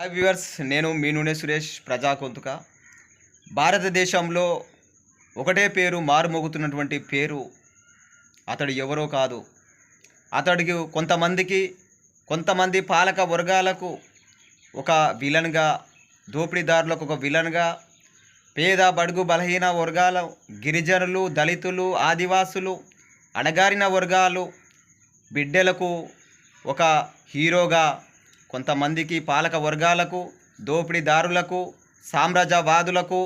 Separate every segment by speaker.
Speaker 1: Hi viewers నేను మీ నూనె సురేష్ ప్రజా కొంతుక భారతదేశంలో ఒకటే పేరు మారుమోగుతున్నటువంటి పేరు అతడు ఎవరో కాదు. అతడికి కొంతమందికి కొంతమంది పాలక వర్గాలకు ఒక విలన్గా దోపిడీదారులకు ఒక విలన్గా పేద బడుగు బలహీన వర్గాల గిరిజనులు దళితులు ఆదివాసులు అణగారిన వర్గాలు బిడ్డలకు ఒక హీరోగా కొంతమందికి పాలక వర్గాలకు దోపిడీదారులకు సామ్రాజ్యవాదులకు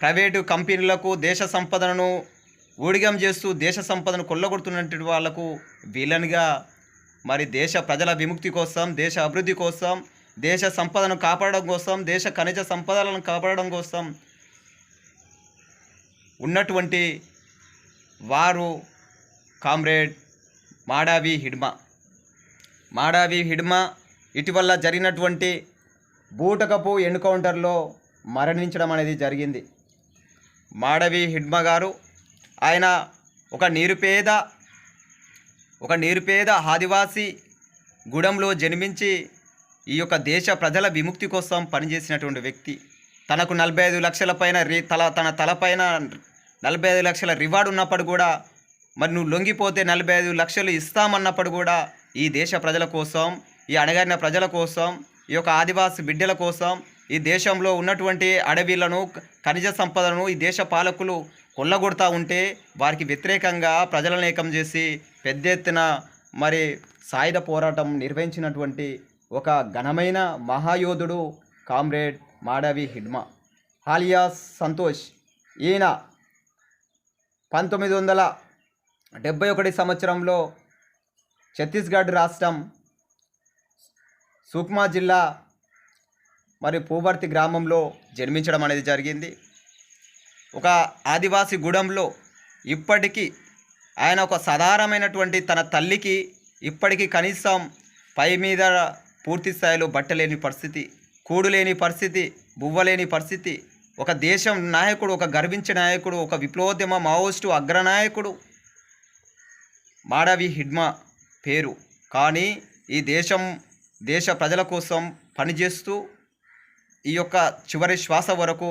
Speaker 1: ప్రైవేటు కంపెనీలకు దేశ సంపదను ఊడిగం చేస్తూ దేశ సంపదను కొల్లగొడుతున్నటువంటి వాళ్ళకు విలన్గా మరి దేశ ప్రజల విముక్తి కోసం దేశ అభివృద్ధి కోసం దేశ సంపదను కాపాడడం కోసం దేశ ఖనిజ సంపదలను కాపాడడం కోసం ఉన్నటువంటి వారు కామ్రేడ్ మాడావి హిడ్మా. మాడావి హిడ్మా ఇటీవల జరిగినటువంటి బూటకపు ఎన్కౌంటర్లో మరణించడం అనేది జరిగింది. మాడవి హిడ్మా గారు ఆయన ఒక నిరుపేద ఒక నిరుపేద ఆదివాసి గూడెంలో జన్మించి ఈ యొక్క దేశ ప్రజల విముక్తి కోసం పనిచేసినటువంటి వ్యక్తి. తనకు నలభై ఐదు లక్షల పైన రి తల తన తలపైన నలభై ఐదు లక్షల రివార్డు ఉన్నప్పుడు కూడా మరి నువ్వు లొంగిపోతే నలభై ఐదు లక్షలు ఇస్తామన్నప్పుడు కూడా ఈ దేశ ప్రజల కోసం ఈ అణగారిన ప్రజల కోసం ఈ యొక్క ఆదివాసి బిడ్డల కోసం ఈ దేశంలో ఉన్నటువంటి అడవిలను ఖనిజ సంపదను ఈ దేశ పాలకులు కొల్లగొడతా ఉంటే వారికి వ్యతిరేకంగా ప్రజలను ఏకం చేసి పెద్ద ఎత్తున మరి సాయుధ పోరాటం నిర్వహించినటువంటి ఒక ఘనమైన మహాయోధుడు కామ్రేడ్ మాడవి హిడ్మా హాలియాస్ సంతోష్. ఈయన పంతొమ్మిది వందల డెబ్బై ఒకటి సంవత్సరంలో ఛత్తీస్గఢ్ రాష్ట్రం సుక్మా జిల్లా మరి పూవర్తి గ్రామంలో జన్మించడం అనేది జరిగింది. ఒక ఆదివాసి గూడెంలో ఇప్పటికీ ఆయన ఒక సాధారణమైనటువంటి తన తల్లికి ఇప్పటికీ కనీసం పై మీద పూర్తి స్థాయిలో బట్టలేని పరిస్థితి కూడు లేని పరిస్థితి బువ్వలేని పరిస్థితి ఒక దేశం నాయకుడు ఒక గర్వించే నాయకుడు ఒక విప్లవోద్యమ మావోయిస్టు అగ్రనాయకుడు మాడవి హిడ్మా పేరు. కానీ ఈ దేశం దేశ ప్రజల కోసం పనిచేస్తూ ఈ యొక్క చివరి శ్వాస వరకు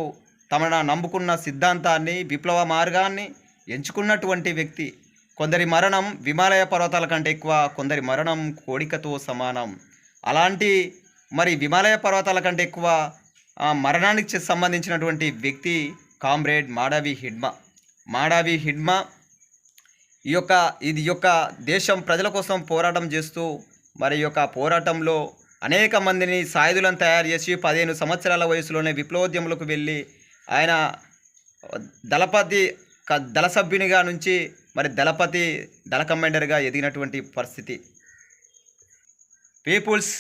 Speaker 1: తమను నమ్ముకున్న సిద్ధాంతాన్ని విప్లవ మార్గాన్ని ఎంచుకున్నటువంటి వ్యక్తి. కొందరి మరణం విమాలయ పర్వతాల కంటే ఎక్కువ కొందరి మరణం కోడికతో సమానం. అలాంటి మరి విమాలయ పర్వతాల కంటే ఎక్కువ మరణానికి సంబంధించినటువంటి వ్యక్తి కామ్రేడ్ మాడవి హిడ్మా. మాడవి హిడ్మా ఈ యొక్క ఇది యొక్క దేశం ప్రజల కోసం పోరాటం చేస్తూ మరి యొక్క పోరాటంలో అనేక మందిని సాయుధులను తయారు చేసి పదిహేను సంవత్సరాల వయసులోనే విప్లవోద్యములకు వెళ్ళి ఆయన దళపతి క- దళ సభ్యునిగా నుంచి మరి దళపతి దళ కమాండర్గా ఎదిగినటువంటి పరిస్థితి. People's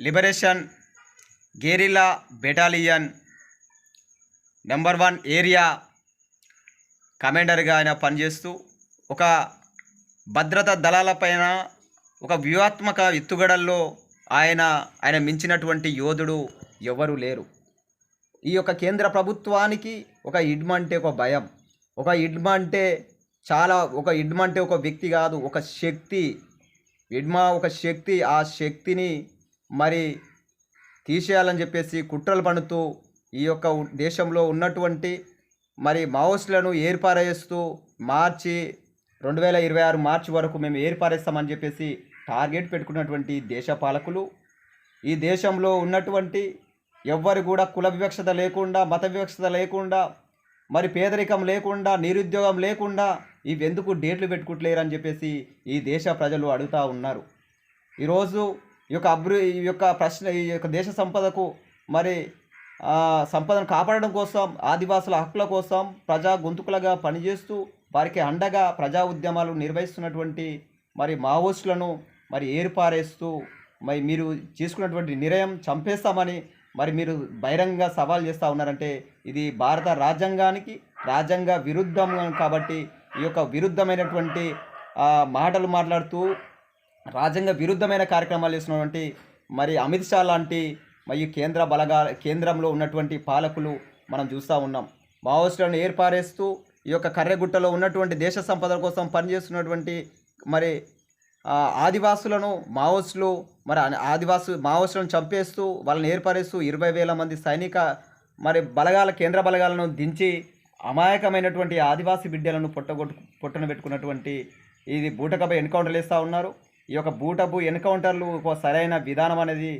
Speaker 1: liberation guerrilla battalion number one area కమాండర్గా ఆయన పనిచేస్తూ ఒక భద్రతా దళాలపైన ఒక వ్యూహాత్మక ఎత్తుగడల్లో ఆయన ఆయన మించినటువంటి యోధుడు ఎవరు లేరు. ఈ యొక్క కేంద్ర ప్రభుత్వానికి ఒక ఇడ్మ అంటే ఒక భయం. ఒక ఇడ్మ అంటే చాలా ఒక ఇడ్మ అంటే ఒక వ్యక్తి కాదు ఒక శక్తి. ఇడ్మ ఒక శక్తి ఆ శక్తిని మరి తీసేయాలని చెప్పేసి కుట్రలు పడుతూ ఈ యొక్క దేశంలో ఉన్నటువంటి మరి మావోస్టులను ఏర్పారేస్తూ మార్చి రెండు వేల ఇరవై ఆరు మార్చి వరకు మేము ఏర్పారేస్తామని చెప్పేసి టార్గెట్ పెట్టుకున్నటువంటి దేశ పాలకులు ఈ దేశంలో ఉన్నటువంటి ఎవ్వరు కూడా కుల వివక్షత లేకుండా మత వివక్షత లేకుండా మరి పేదరికం లేకుండా నిరుద్యోగం లేకుండా ఇవెందుకు డేట్లు పెట్టుకుంటలేరని చెప్పేసి ఈ దేశ ప్రజలు అడుగుతూ ఉన్నారు. ఈరోజు ఈ యొక్క అభివృ ఈ యొక్క ప్రశ్న ఈ యొక్క దేశ సంపదకు మరి సంపదను కాపాడడం కోసం ఆదివాసుల హక్కుల కోసం ప్రజా గొంతుకులుగా పనిచేస్తూ వారికి అండగా ప్రజా ఉద్యమాలు నిర్వహిస్తున్నటువంటి మరి మావోస్టులను మరి ఏర్పారేస్తూ మరి మీరు చేసుకున్నటువంటి నిర్ణయం చంపేస్తామని మరి మీరు బహిరంగ సవాల్ చేస్తూ ఉన్నారంటే ఇది భారత రాజ్యాంగానికి రాజ్యాంగ విరుద్ధం కాబట్టి ఈ యొక్క విరుద్ధమైనటువంటి మాటలు మాట్లాడుతూ రాజ్యాంగ విరుద్ధమైన కార్యక్రమాలు చేస్తున్నటువంటి మరి అమిత్ షా లాంటి మరియు కేంద్ర బలగా కేంద్రంలో ఉన్నటువంటి పాలకులు మనం చూస్తూ ఉన్నాం. మావోయిస్టులను ఏర్పారేస్తూ ఈ యొక్క కర్రెగుట్టలో ఉన్నటువంటి దేశ సంపద కోసం పనిచేస్తున్నటువంటి మరి ఆదివాసులను మావోస్టులు మరి ఆదివాసు మావోయిస్టులను చంపేస్తూ వాళ్ళని ఏర్పరేస్తూ ఇరవై వేల మంది సైనిక మరి బలగాల కేంద్ర బలగాలను దించి అమాయకమైనటువంటి ఆదివాసీ బిడ్డలను పొట్టగొట్టు పొట్టన పెట్టుకున్నటువంటి ఇది బూటకపై ఎన్కౌంటర్లు వేస్తూ ఉన్నారు. ఈ యొక్క బూటపు ఎన్కౌంటర్లు ఒక సరైన విధానం అనేది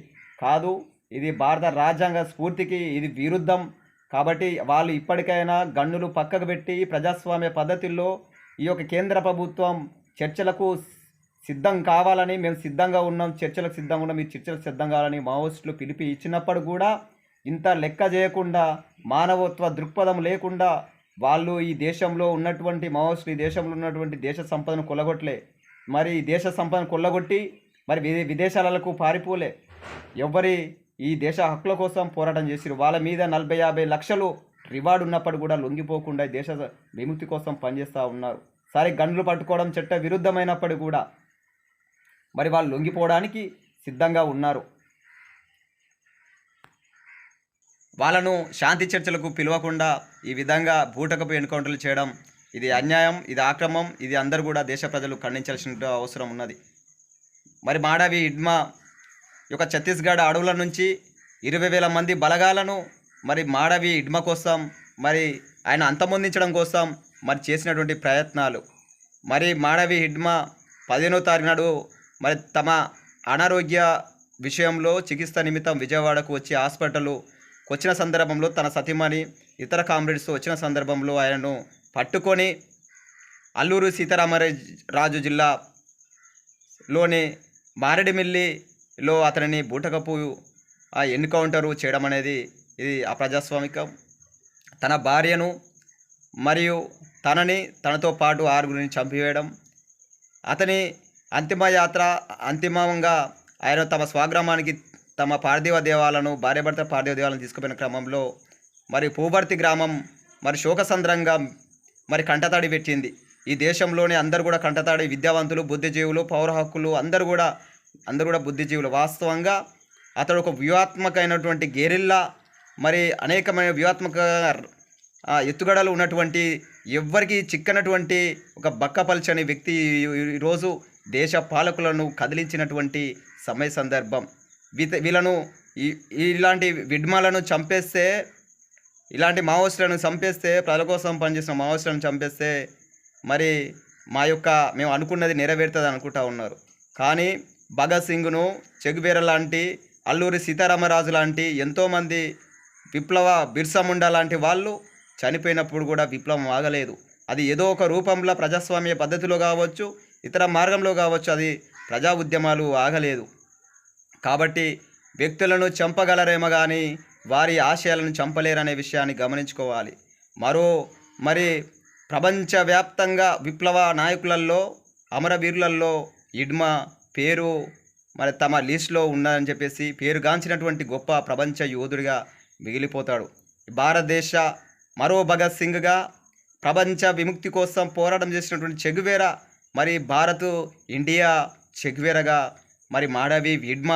Speaker 1: కాదు. ఇది భారత రాజ్యాంగ స్ఫూర్తికి ఇది విరుద్ధం. కాబట్టి వాళ్ళు ఇప్పటికైనా గన్నులు పక్కకు పెట్టి ప్రజాస్వామ్య పద్ధతిలో ఈ యొక్క కేంద్ర ప్రభుత్వం చర్చలకు సిద్ధం కావాలని మేము సిద్ధంగా ఉన్నాం చర్చలకు సిద్ధంగా ఉన్నాం ఈ చర్చలకు సిద్ధం కావాలని మావోయిస్టులు పిలిపి ఇచ్చినప్పుడు కూడా ఇంత లెక్క చేయకుండా మానవత్వ దృక్పథం లేకుండా వాళ్ళు ఈ దేశంలో ఉన్నటువంటి మావోయిస్టులు ఈ దేశంలో ఉన్నటువంటి దేశ సంపదను కొల్లగొట్టలే. మరి ఈ దేశ సంపదను కొల్లగొట్టి మరి విదే విదేశాలకు పారిపోలే. ఎవరి ఈ దేశ హక్కుల కోసం పోరాటం చేసిరు వాళ్ళ మీద నలభై యాభై లక్షలు రివార్డు ఉన్నప్పుడు కూడా లొంగిపోకుండా దేశ విముక్తి కోసం పనిచేస్తూ ఉన్నారు. సరే గండ్లు పట్టుకోవడం చట్ట విరుద్ధమైనప్పుడు కూడా మరి వాళ్ళు లొంగిపోవడానికి సిద్ధంగా ఉన్నారు. వాళ్ళను శాంతి చర్చలకు పిలవకుండా ఈ విధంగా బూటకపు ఎన్కౌంటర్లు చేయడం ఇది అన్యాయం ఇది ఆక్రమం ఇది అందరూ కూడా దేశ ప్రజలు ఖండించాల్సిన అవసరం ఉన్నది. మరి మాడవి ఇడ్మా యొక్క ఛత్తీస్గఢ్ అడవుల నుంచి ఇరవై వేల మంది బలగాలను మరి మాడవి ఇడ్మ కోసం మరి ఆయన అంతమొందించడం కోసం మరి చేసినటువంటి ప్రయత్నాలు. మరి మాడవి హిడ్మ పదిహేనో తారీఖు నాడు మరి తమ అనారోగ్య విషయంలో చికిత్స నిమిత్తం విజయవాడకు వచ్చి హాస్పిటల్ వచ్చిన సందర్భంలో తన సతీమణి ఇతర కామ్రేడ్స్ వచ్చిన సందర్భంలో ఆయనను పట్టుకొని అల్లూరు సీతారామరాజు జిల్లాలోని లో అతనిని బూటకపు ఆ ఎన్కౌంటరు చేయడం అనేది ఇది అప్రజాస్వామికం. తన భార్యను మరియు తనని తనతో పాటు ఆరుగురిని చంపివేయడం. అతని అంతిమయాత్ర అంతిమంగా ఆయన తమ స్వగ్రామానికి తమ పార్థివ దేవాలను భార్యభర్త పార్థివ దేవాలను తీసుకుపోయిన క్రమంలో మరి పూబర్తి గ్రామం మరి శోకసంద్రంగా మరి కంటతాడి పెట్టింది. ఈ దేశంలోనే అందరూ కూడా కంటతాడి విద్యావంతులు బుద్ధిజీవులు పౌర హక్కులు అందరూ కూడా అందరూ కూడా బుద్ధిజీవులు. వాస్తవంగా అతడు ఒక వ్యూహాత్మకమైనటువంటి గేరిల్లా మరి అనేకమైన వ్యూహాత్మక ఆ, ఎత్తుగడలు ఉన్నటువంటి ఎవ్వరికి చిక్కనటువంటి ఒక బక్కపల్చని వ్యక్తి ఈరోజు దేశ పాలకులను కదిలించినటువంటి సమయ సందర్భం. వీత వీళ్ళను ఈ- ఇలాంటి విడ్మాలను చంపేస్తే ఇలాంటి మావోయిస్టులను చంపేస్తే ప్రజల కోసం పనిచేసిన మావోయిస్టులను చంపేస్తే మరి మా యొక్క మేము అనుకున్నది నెరవేరుతుంది అనుకుంటా ఉన్నారు. కానీ భగత్ సింగ్ను చెగుబేర లాంటి అల్లూరి సీతారామరాజు లాంటి ఎంతోమంది విప్లవ బిర్సముండ లాంటి వాళ్ళు చనిపోయినప్పుడు కూడా విప్లవం ఆగలేదు. అది ఏదో ఒక రూపంలో ప్రజాస్వామ్య పద్ధతిలో కావచ్చు ఇతర మార్గంలో కావచ్చు అది ప్రజా ఉద్యమాలు ఆగలేదు. కాబట్టి వ్యక్తులను చంపగలరేమో కానీ వారి ఆశయాలను చంపలేరనే విషయాన్ని గమనించుకోవాలి. మరో మరి ప్రపంచవ్యాప్తంగా విప్లవ నాయకులలో అమరవీరులలో ఇడ్మా పేరు మరి తమ లిస్టులో ఉన్నదని చెప్పేసి పేరుగాంచినటువంటి గొప్ప ప్రపంచ యోధుడిగా మిగిలిపోతాడు. భారతదేశ మరో భగత్ సింగ్గా ప్రపంచ విముక్తి కోసం పోరాటం చేసినటువంటి చెగువేరా మరి భారత్ ఇండియా చెగువేరగా మరి మాడవి విడ్మ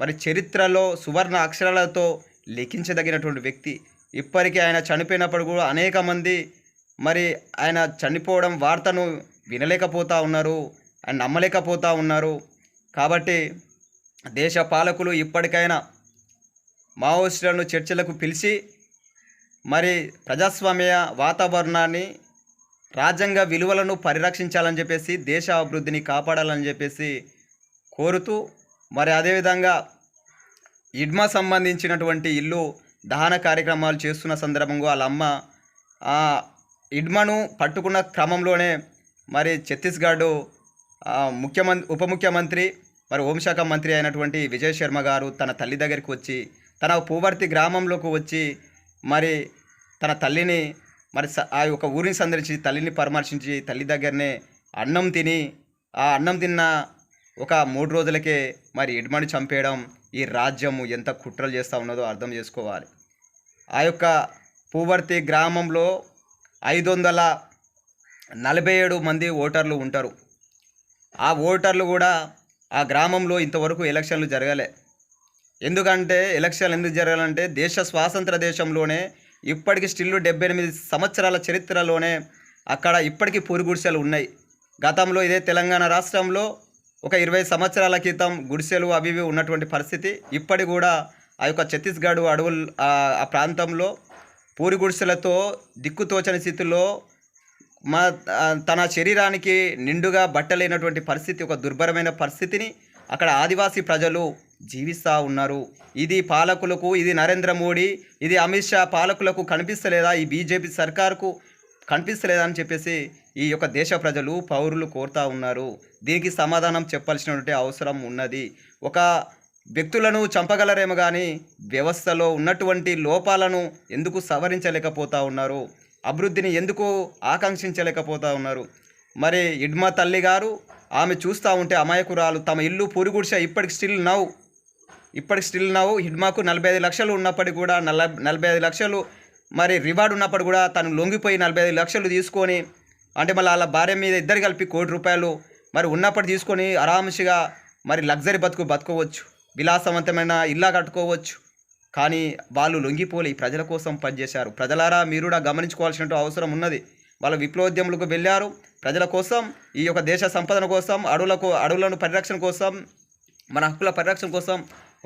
Speaker 1: మరి చరిత్రలో సువర్ణ అక్షరాలతో లిఖించదగినటువంటి వ్యక్తి. ఇప్పటికీ ఆయన చనిపోయినప్పుడు కూడా అనేక మంది మరి ఆయన చనిపోవడం వార్తను వినలేకపోతూ ఉన్నారు ఆయన నమ్మలేకపోతూ ఉన్నారు. కాబట్టి దేశ పాలకులు ఇప్పటికైనా మావోయిస్టులను చర్చలకు పిలిచి మరి ప్రజాస్వామ్య వాతావరణాన్ని రాజ్యాంగ విలువలను పరిరక్షించాలని చెప్పేసి దేశ అభివృద్ధిని కాపాడాలని చెప్పేసి కోరుతూ మరి అదేవిధంగా ఇడ్మా సంబంధించినటువంటి ఇల్లు దహన కార్యక్రమాలు చేస్తున్న సందర్భంగా వాళ్ళ అమ్మ ఆ ఇడ్మను పట్టుకున్న క్రమంలోనే మరి ఛత్తీస్గఢ్ ముఖ్యమంత్రి ఉప ముఖ్యమంత్రి మరి హోంశాఖ మంత్రి అయినటువంటి విజయ్ శర్మ గారు తన తల్లి దగ్గరికి వచ్చి తన పూవర్తి గ్రామంలోకి వచ్చి మరి తన తల్లిని మరి స- ఆ యొక్క ఊరిని సందర్శించి తల్లిని పరామర్శించి తల్లి దగ్గరనే అన్నం తిని ఆ అన్నం తిన్న ఒక మూడు రోజులకే మరి ఇడ్మని చంపేయడం ఈ రాజ్యము ఎంత కుట్రలు చేస్తూ ఉన్నదో అర్థం చేసుకోవాలి. ఆ యొక్క పూవర్తి గ్రామంలో ఐదు వందల నలభై ఏడు మంది ఓటర్లు ఉంటారు. ఆ ఓటర్లు కూడా ఆ గ్రామంలో ఇంతవరకు ఎలక్షన్లు జరగలే. ఎందుకంటే ఎలక్షన్లు ఎందుకు జరగాలంటే దేశ స్వాతంత్ర దేశంలోనే ఇప్పటికి స్టిల్లు డెబ్బై ఎనిమిది సంవత్సరాల చరిత్రలోనే అక్కడ ఇప్పటికీ పూరి గుడిసెలు ఉన్నాయి. గతంలో ఇదే తెలంగాణ రాష్ట్రంలో ఒక ఇరవై సంవత్సరాల క్రితం గుడిసెలు అవి ఇవి ఉన్నటువంటి పరిస్థితి. ఇప్పటి కూడా ఆ యొక్క ఛత్తీస్గఢ్ అడవులు ఆ ఆ ప్రాంతంలో పూరి గుడిసెలతో దిక్కుతోచని స్థితిలో మా తన శరీరానికి నిండుగా బట్టలేనటువంటి పరిస్థితి ఒక దుర్భరమైన పరిస్థితిని అక్కడ ఆదివాసీ ప్రజలు జీవిస్తూ ఉన్నారు. ఇది పాలకులకు ఇది నరేంద్ర మోడీ ఇది అమిత్ షా పాలకులకు కనిపిస్తలేదా? ఈ బీజేపీ సర్కార్కు కనిపిస్తలేదా అని చెప్పేసి ఈ యొక్క దేశ ప్రజలు పౌరులు కోరుతూ ఉన్నారు. దీనికి సమాధానం చెప్పాల్సినటువంటి అవసరం ఉన్నది. ఒక వ్యక్తులను చంపగలరేమో కానీ వ్యవస్థలో ఉన్నటువంటి లోపాలను ఎందుకు సవరించలేకపోతా ఉన్నారు? అభివృద్ధిని ఎందుకు ఆకాంక్షించలేకపోతా ఉన్నారు? మరి ఇడ్మా తల్లి గారు ఆమె చూస్తూ ఉంటే అమాయకురాలు తమ ఇల్లు పూరిగుడిసే ఇప్పటికి స్టిల్ నవ్వు ఇప్పటికి స్టిల్ నవ్వు హిడ్మాకు నలభై ఐదు లక్షలు ఉన్నప్పటికీ కూడా నల నలభై ఐదు లక్షలు మరి రివార్డ్ ఉన్నప్పుడు కూడా తను లొంగిపోయి నలభై ఐదు లక్షలు తీసుకొని అంటే మళ్ళీ వాళ్ళ భార్య మీద ఇద్దరు కలిపి కోటి రూపాయలు మరి ఉన్నప్పుడు తీసుకొని ఆరాంశగా మరి లగ్జరీ బతుకు బతుకోవచ్చు. విలాసవంతమైన ఇల్లా కట్టుకోవచ్చు. కానీ వాళ్ళు లొంగిపోలి ప్రజల కోసం పనిచేశారు. ప్రజలారా మీరు కూడా గమనించుకోవాల్సిన అవసరం ఉన్నది. వాళ్ళ విప్లవోద్యములకు వెళ్ళారు. ప్రజల కోసం ఈ యొక్క దేశ సంపదన కోసం అడవులకు అడవులను పరిరక్షణ కోసం మన హక్కుల పరిరక్షణ కోసం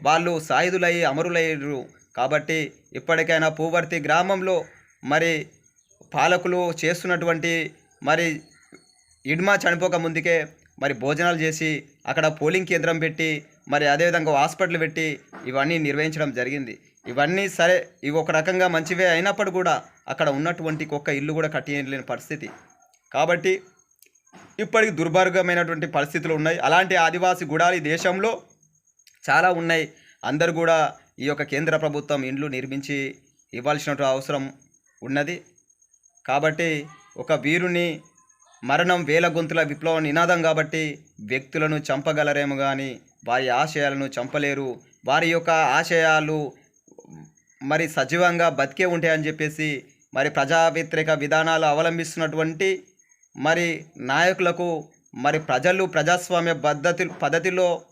Speaker 1: వాళ్ళు సాయుధులయ్యి అమరులయ్యారు కాబట్టి ఇప్పటికైనా పూవర్తి గ్రామంలో మరి పాలకులు చేస్తున్నటువంటి మరి ఇడ్మా చనిపోక ముందుకే మరి భోజనాలు చేసి అక్కడ పోలింగ్ కేంద్రం పెట్టి మరి అదేవిధంగా హాస్పిటల్ పెట్టి ఇవన్నీ నిర్వహించడం జరిగింది. ఇవన్నీ సరే ఇవి ఒక రకంగా మంచివే అయినప్పుడు కూడా అక్కడ ఉన్నటువంటి ఒక్క ఇల్లు కూడా కట్టియలేని పరిస్థితి. కాబట్టి ఇప్పటికి దుర్భార్గమైనటువంటి పరిస్థితులు ఉన్నాయి. అలాంటి ఆదివాసి గుడాలు దేశంలో చాలా ఉన్నాయి. అందరు కూడా ఈ యొక్క కేంద్ర ప్రభుత్వం ఇండ్లు నిర్మించి ఇవ్వాల్సిన అవసరం ఉన్నది. కాబట్టి ఒక వీరుని మరణం వేల గొంతుల విప్లవ నినాదం కాబట్టి వ్యక్తులను చంపగలరేమో కానీ వారి ఆశయాలను చంపలేరు. వారి యొక్క ఆశయాలు మరి సజీవంగా బతికే ఉంటాయని చెప్పేసి మరి ప్రజా వ్యతిరేక విధానాలు అవలంబిస్తున్నటువంటి మరి నాయకులకు మరి ప్రజలు ప్రజాస్వామ్య పద్ధతి పద్ధతిలో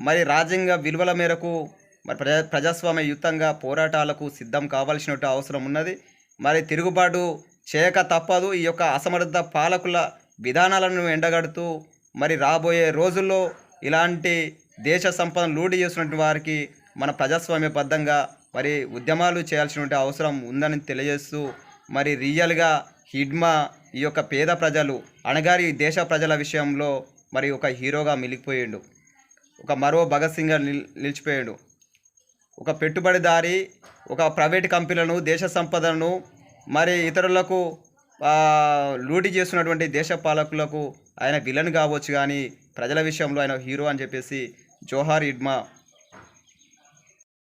Speaker 1: మరి రాజ్యాంగ విలువల మేరకు మరి ప్రజా ప్రజాస్వామ్య యుతంగా పోరాటాలకు సిద్ధం కావాల్సిన అవసరం ఉన్నది. మరి తిరుగుబాటు చేయక తప్పదు. ఈ యొక్క అసమర్థ పాలకుల విధానాలను ఎండగడుతూ మరి రాబోయే రోజుల్లో ఇలాంటి దేశ సంపదను లూడి చేస్తున్నటువంటి వారికి మన ప్రజాస్వామ్యబద్ధంగా మరి ఉద్యమాలు చేయాల్సినటువంటి అవసరం ఉందని తెలియజేస్తూ మరి రియల్గా హిడ్మా ఈ యొక్క పేద ప్రజలు అణగారి దేశ ప్రజల విషయంలో మరి ఒక హీరోగా మిలిగిపోయాడు ఒక మరో భగత్ సింగ్ నిల్ నిలిచిపోయాడు. ఒక పెట్టుబడిదారి ఒక ప్రైవేట్ కంపెనీలను దేశ సంపదను మరి ఇతరులకు లూటి చేస్తున్నటువంటి దేశ పాలకులకు ఆయన విలన్ కావచ్చు కానీ ప్రజల విషయంలో ఆయన హీరో అని చెప్పేసి జోహార్ ఇడ్మా